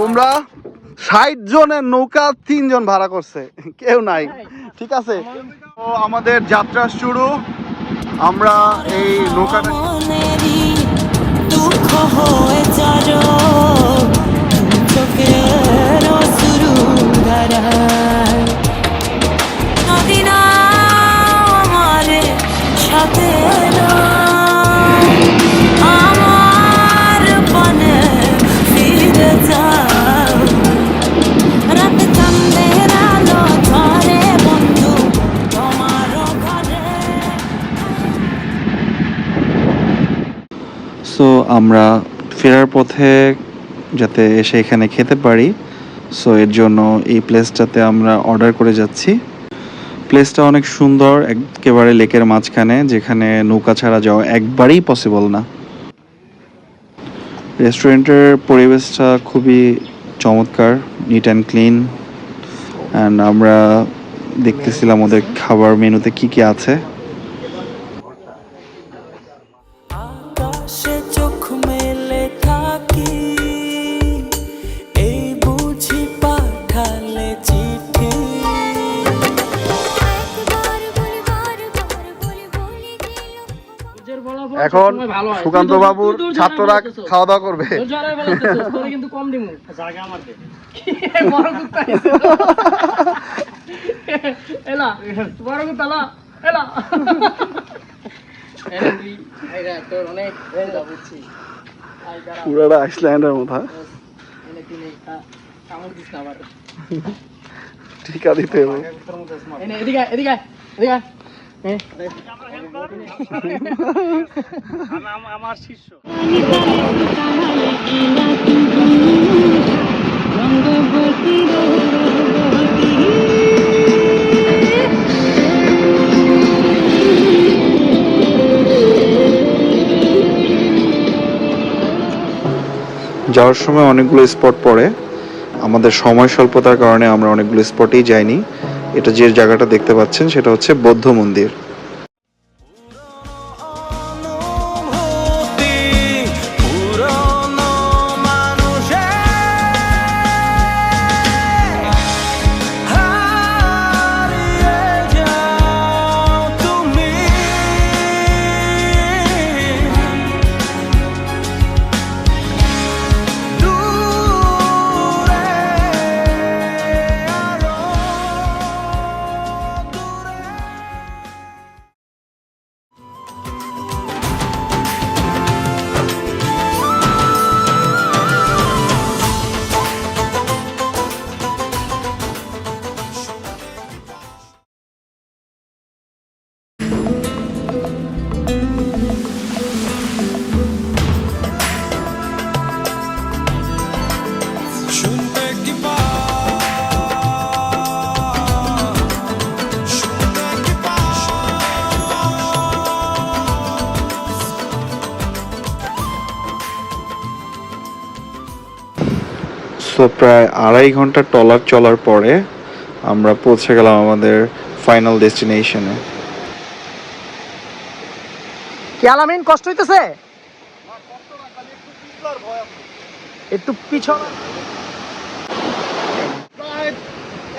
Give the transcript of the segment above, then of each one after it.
তোমরা ষাট জনের নৌকা তিনজন ভাড়া করছে। কেউ নাই। ঠিক আছে? তো আমাদের যাত্রা শুরু। আমরা এই নৌকাটা হয়ে শুরু ধারায় আমরা ফেরার পথে যাতে এসে এখানে খেতে পারি। সো এর জন্য এই প্লেসটাতে আমরা অর্ডার করে যাচ্ছি। প্লেসটা অনেক সুন্দর, একেবারে লেকের মাঝখানে, যেখানে নৌকা ছাড়া যাওয়া একবারেই পসিবল না। রেস্টুরেন্টের পরিবেশটা খুবই চমৎকার নিট অ্যান্ড ক্লিন অ্যান্ড আমরা দেখতেছিলাম ওদের খাবার মেনুতে কি কি আছে। চোখ মেলে থাকি। এই বুঝি পাঠালে চিঠি। এখন সুকান্ত বাবুর ছাত্ররা খাওয়া দাওয়া করবে। কিন্তু কম দিমু। জায়গা আমার বড় কুত্তা এলা বড় কুত্তা এলা। তোর অনেক বুঝছি। পুরাটা আইসল্যান্ডের মতো হ্যাঁ? আবার। টিকা দিতে হবে। এদিকে এদিকে এদিকে আমার শিষ্য। যাওয়ার সময় অনেকগুলো স্পট পড়ে। আমাদের সময় স্বল্পতার কারণে আমরা অনেকগুলো স্পটেই যাইনি। এটা যে জায়গাটা দেখতে পাচ্ছেন, সেটা হচ্ছে বৌদ্ধ মন্দির। সো প্রায় আড়াই ঘণ্টা ট্রলার চলার পরে আমরা পৌঁছে গেলাম আমাদের ফাইনাল ডেস্টিনেশনে কি আলামিন কষ্ট হইতেছে? একটু পিছন।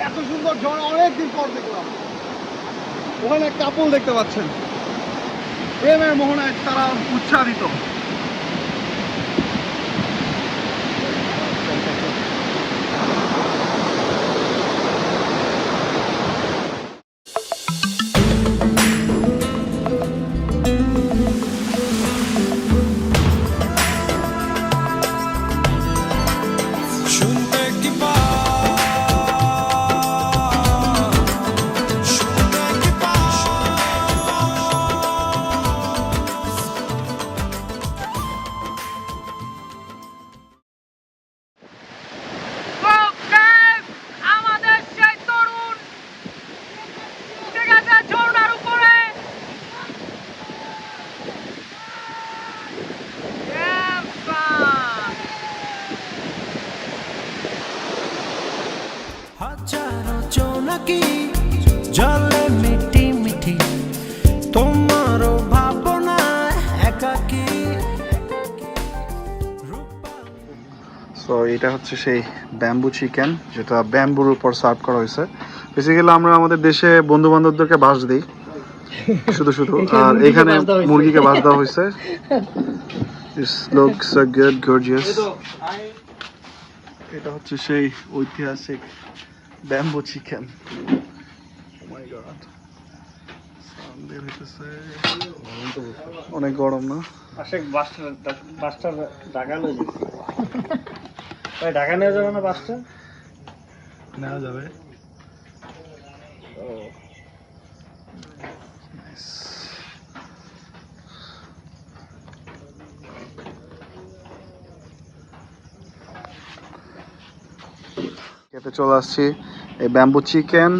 এত সুন্দর ঝড় অনেকদিন পর দেখলাম। ওখানে কাপল দেখতে পাচ্ছেন। প্রেমের মোহনায় তারা উচ্চারিত হাজারো জোনাকি জলে মিটি মিটি। তোমারও ভাবনা একাকি। সো এটা হচ্ছে সেই ব্যাম্বু চিকেন যেটা ব্যাম্বুর উপর সার্ভ করা হয়েছে। বেসিক্যালি আমরা আমাদের দেশে বন্ধু বান্ধবদেরকে বাস দিই। শুধু শুধু। আর এখানে মুরগিকে বাস দেওয়া হয়েছে। Good, gorgeous. এটা হচ্ছে সেই ঐতিহাসিক ব্যাম্বু চিকেন অনেক গরম না? বাসটা ঢাকা লয়ে যাবে ভাই ঢাকা নিয়ে যাবে না বাসটা? নেওয়া যাবে। খেতে চলে আসছি। এই ব্যাম্বু চিকেন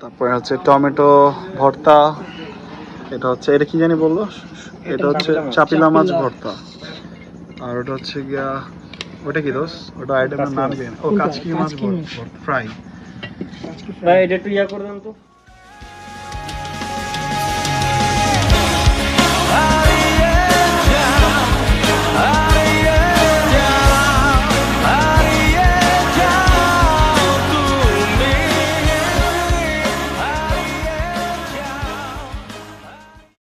তারপরে হচ্ছে টমেটো ভর্তা এটা হচ্ছে এটা কি জানি বলল? এটা হচ্ছে চাপিলা মাছ। ভর্তা। আর ওটা হচ্ছে গিয়া ওটা কি দোষ ওটা আইটেমের নাম কি ও কাচকি মাছ ফ্রাই। ফ্রাই এটা একটু ইয়া করে দেন তো।